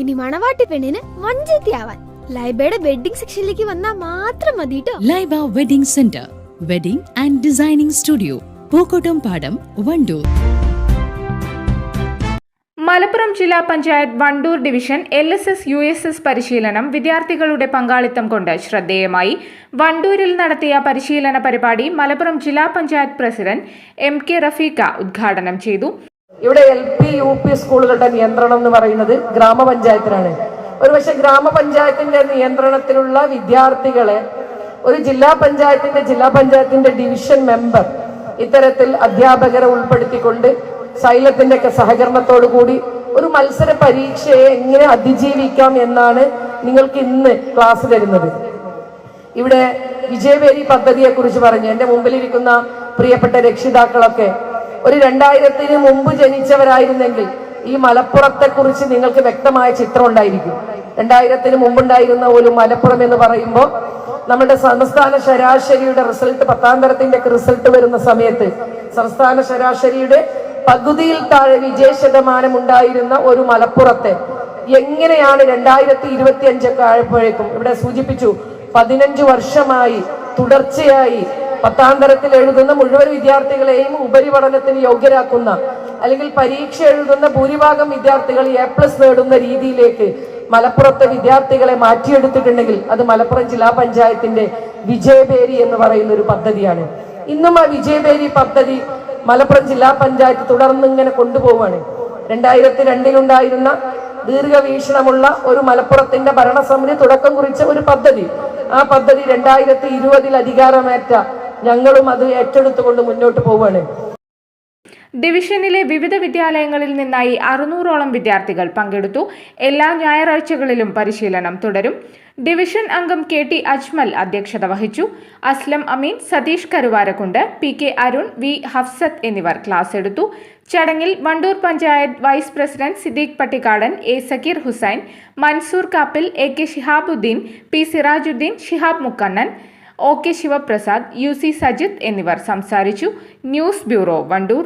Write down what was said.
ഇനി മണവാട്ടി പെണ്ണിന് വഞ്ചത്തിയാവാൻ ലൈബയുടെ വെഡിങ് സെക്ഷനിലേക്ക് വന്നാൽ മാത്രം മതി ട്ടോ. Laiba wedding centre wedding and designing studio Pookkottampadam Wandoor. Malappuram ജില്ലാ panchayat Wandoor division L S S U S S പരിശീലനം വിദ്യാർത്ഥികളുടെ പങ്കാളിത്തം കൊണ്ട് ശ്രദ്ധേയമായി. വണ്ടൂരിൽ നടത്തിയ പരിശീലന പരിപാടി മലപ്പുറം ജില്ലാ panchayat president M K Rafeeqa ഉദ്ഘാടനം ചെയ്തു. ഇവിടെ എൽ പി യു പി സ്കൂളുകളുടെ നിയന്ത്രണം എന്ന് പറയുന്നത് ഗ്രാമപഞ്ചായത്തിനാണ് ഒരുപക്ഷെ ഗ്രാമപഞ്ചായത്തിന്റെ നിയന്ത്രണത്തിലുള്ള വിദ്യാർത്ഥികളെ ഒരു ജില്ലാ പഞ്ചായത്തിന്റെ ജില്ലാ പഞ്ചായത്തിന്റെ ഡിവിഷൻ മെമ്പർ ഇത്തരത്തിൽ അധ്യാപകരെ ഉൾപ്പെടുത്തിക്കൊണ്ട് സൈലത്തിന്റെ ഒക്കെ സഹകരണത്തോടു കൂടി ഒരു മത്സര പരീക്ഷയെ എങ്ങനെ അതിജീവിക്കാം എന്നാണ് നിങ്ങൾക്ക് ഇന്ന് ക്ലാസ് തരുന്നത്. ഇവിടെ വിജയവേരി പദ്ധതിയെ കുറിച്ച് പറഞ്ഞു എന്റെ മുമ്പിലിരിക്കുന്ന പ്രിയപ്പെട്ട രക്ഷിതാക്കളൊക്കെ ഒരു രണ്ടായിരത്തിന് മുമ്പ് ജനിച്ചവരായിരുന്നെങ്കിൽ ഈ മലപ്പുറത്തെ കുറിച്ച് നിങ്ങൾക്ക് വ്യക്തമായ ചിത്രം ഉണ്ടായിരിക്കും. രണ്ടായിരത്തിന് മുമ്പുണ്ടായിരുന്ന ഒരു മലപ്പുറം എന്ന് പറയുമ്പോൾ നമ്മുടെ സംസ്ഥാന ശരാശരിയുടെ റിസൾട്ട് പത്താം തരത്തിന്റെ റിസൾട്ട് വരുന്ന സമയത്ത് സംസ്ഥാന ശരാശരിയുടെ പകുതിയിൽ താഴെ വിജയ ശതമാനം ഉണ്ടായിരുന്ന ഒരു മലപ്പുറത്തെ എങ്ങനെയാണ് രണ്ടായിരത്തി ഇരുപത്തി അഞ്ചൊക്കെ ആയപ്പോഴേക്കും ഇവിടെ സൂചിപ്പിച്ചു പതിനഞ്ചു വർഷമായി തുടർച്ചയായി പത്താം തരത്തിൽ എഴുതുന്ന മുഴുവൻ വിദ്യാർത്ഥികളെയും ഉപരിപഠനത്തിന് യോഗ്യരാക്കുന്ന അല്ലെങ്കിൽ പരീക്ഷ എഴുതുന്ന ഭൂരിഭാഗം വിദ്യാർത്ഥികൾ എ പ്ലസ് നേടുന്ന രീതിയിലേക്ക് മലപ്പുറത്തെ വിദ്യാർത്ഥികളെ മാറ്റിയെടുത്തിട്ടുണ്ടെങ്കിൽ അത് മലപ്പുറം ജില്ലാ പഞ്ചായത്തിന്റെ വിജയബേരി എന്ന് പറയുന്ന ഒരു പദ്ധതിയാണ്. ഇന്നും ആ വിജയബേരി പദ്ധതി മലപ്പുറം ജില്ലാ പഞ്ചായത്ത് തുടർന്ന് ഇങ്ങനെ കൊണ്ടുപോവാണ് രണ്ടായിരത്തി രണ്ടിലുണ്ടായിരുന്ന ദീർഘവീക്ഷണമുള്ള ഒരു മലപ്പുറത്തിന്റെ ഭരണസമിതി തുടക്കം കുറിച്ച ഒരു പദ്ധതി. ആ പദ്ധതി രണ്ടായിരത്തി ഇരുപതിൽ അധികാരമേറ്റ ഞങ്ങളും അത് ഏറ്റെടുത്തുകൊണ്ട് മുന്നോട്ട് പോവുകയാണ്. ഡിവിഷനിലെ വിവിധ വിദ്യാലയങ്ങളിൽ നിന്നായി അറുന്നൂറോളം വിദ്യാർത്ഥികൾ പങ്കെടുത്തു. എല്ലാ ഞായറാഴ്ചകളിലും പരിശീലനം തുടരും. ഡിവിഷൻ അംഗം കെ ടി അജ്മൽ അധ്യക്ഷത വഹിച്ചു. Aslam Ameen Satheesh Karuvarakundu P K Arun V Hafsath എന്നിവർ ക്ലാസ് എടുത്തു. ചടങ്ങിൽ Wandoor panchayat vice president Siddique Pattikkadan A Sakkeer Hussain Mansoor Kappil A K Shihabuddeen P Sirajuddeen Shihab Mukkannan O K Sivaprasad U C Sajith എന്നിവർ സംസാരിച്ചു. News bureau Wandoor.